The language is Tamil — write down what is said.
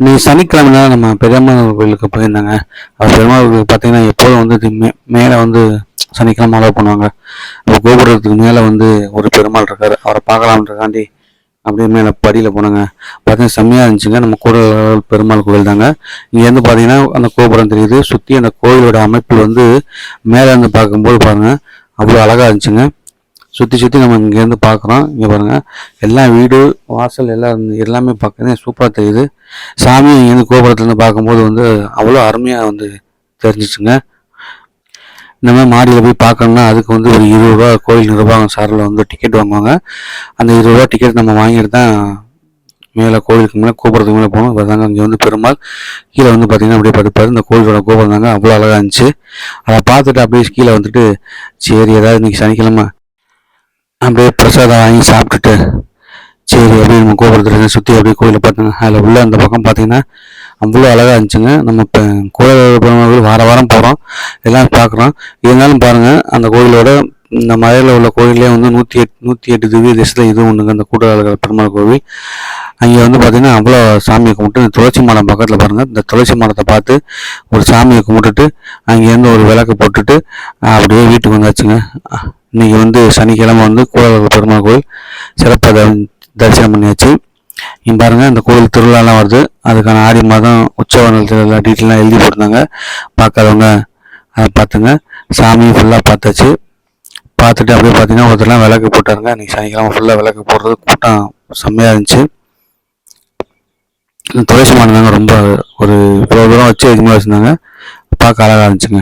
இன்னைக்கு சனிக்கிழமை நம்ம பெரியம்மா கோயிலுக்கு போயிருந்தாங்க. அது பெருமாள் கோயிலுக்கு பார்த்தீங்கன்னா எப்போதும் வந்து மே மேலே வந்து சனிக்கிழமை அலோவ் பண்ணுவாங்க. அந்த கோபுரத்துக்கு மேலே வந்து ஒரு பெருமாள் இருக்கார். அவரை பார்க்கலாம்ன்றக்காண்டி அப்படியே மேலே படியில் போனாங்க. பார்த்தீங்கன்னா செம்மையாக இருந்துச்சுங்க. நம்ம கூட பெருமாள் கோயில் தாங்க. இங்கேருந்து பார்த்தீங்கன்னா அந்த கோபுரம் தெரியுது. சுற்றி அந்த கோயிலோட அமைப்பு வந்து மேலே இருந்து பார்க்கும்போது பாருங்கள் அவ்வளோ அழகாக இருந்துச்சுங்க. சுற்றி சுற்றி நம்ம இங்கேருந்து பார்க்குறோம் இங்கே பாருங்கள் எல்லா வீடு வாசல் எல்லாம் எல்லாமே பார்க்குறது சூப்பராக தெரியுது. சாமி இங்கேருந்து கோபுரத்துலேருந்து பார்க்கும்போது வந்து அவ்வளோ அருமையாக வந்து தெரிஞ்சிச்சுங்க. இந்த மாதிரி மாடியில் போய் பார்க்கணும்னா அதுக்கு வந்து ஒரு இருபது ரூபா கோயில் நிர்வாகம் சாரில் வந்து டிக்கெட் வாங்குவாங்க. அந்த இருபது ரூபா டிக்கெட் நம்ம வாங்கிட்டு தான் மேலே கோயிலுக்கு மேலே கோபுரத்துக்கு மேலே போகணும். பார்த்தாங்க இங்கே வந்து பெருமாள். கீழே வந்து பார்த்தீங்கன்னா அப்படியே படுப்பார். இந்த கோயிலோட கோபுரம் தாங்க அவ்வளோ அழகாக இருந்துச்சு. அதை பார்த்துட்டு அப்படியே கீழே வந்துட்டு சரி ஏதாவது இன்றைக்கி சனிக்கிழமை அப்படியே பிரசாதம் வாங்கி சாப்பிட்டுட்டு சரி அப்படியே நம்ம கோபுரத்தில் சுற்றி அப்படியே கோயிலை பார்த்தாங்க. அதில் உள்ள அந்த பக்கம் பார்த்தீங்கன்னா அவ்வளோ அழகாக இருந்துச்சுங்க. நம்ம இப்போ கோயில் பெருமாள் வார வாரம் போகிறோம் எல்லாம் பார்க்குறோம். இருந்தாலும் பாருங்கள் அந்த கோயிலோட இந்த மலையில் உள்ள கோயிலே வந்து நூற்றி எட் நூற்றி எட்டு திவ்ய தேசத்தில் இது ஒன்றுங்க அந்த கூட்டாளர்கள் பெருமாள் கோவில். அங்கே வந்து பார்த்தீங்கன்னா அவ்வளோ சாமியை கும்பிட்டு இந்த துளசி மாடம் பக்கத்தில் பாருங்கள் இந்த துளசி மாடத்தை பார்த்து ஒரு சாமியை கும்பிட்டுட்டு அங்கேருந்து ஒரு விளக்கு போட்டுட்டு அப்படியே வீட்டுக்கு வந்தாச்சுங்க. இன்றைக்கி வந்து சனிக்கிழமை வந்து கூடலூர் பெருமாள் கோயில் சிறப்பாக த- தரிசனம் பண்ணியாச்சு. இங்க பாருங்கள் இந்த கோயில் திருவிழாலாம் வருது. அதுக்கான ஆடி மாதம் உற்சவ எல்லாம் டீட்டெயிலாம் எழுதி போட்டிருந்தாங்க. பார்க்காதவங்க அதை பார்த்துங்க. சாமியும் ஃபுல்லாக பார்த்தாச்சு. பார்த்துட்டு அப்படியே பார்த்தீங்கன்னா ஒருத்தர்லாம் விளக்கு போட்டாருங்க. இன்றைக்கி சனிக்கிழமை ஃபுல்லாக விளக்கு போடுறது கூட்டம் செம்மையாக இருந்துச்சு. இந்த துளசி மாடம் ரொம்ப ஒரு இவ்வளோ தூரம் வச்சு அதிகமாக வச்சுருந்தாங்க. பார்க்க அழகாக இருந்துச்சுங்க.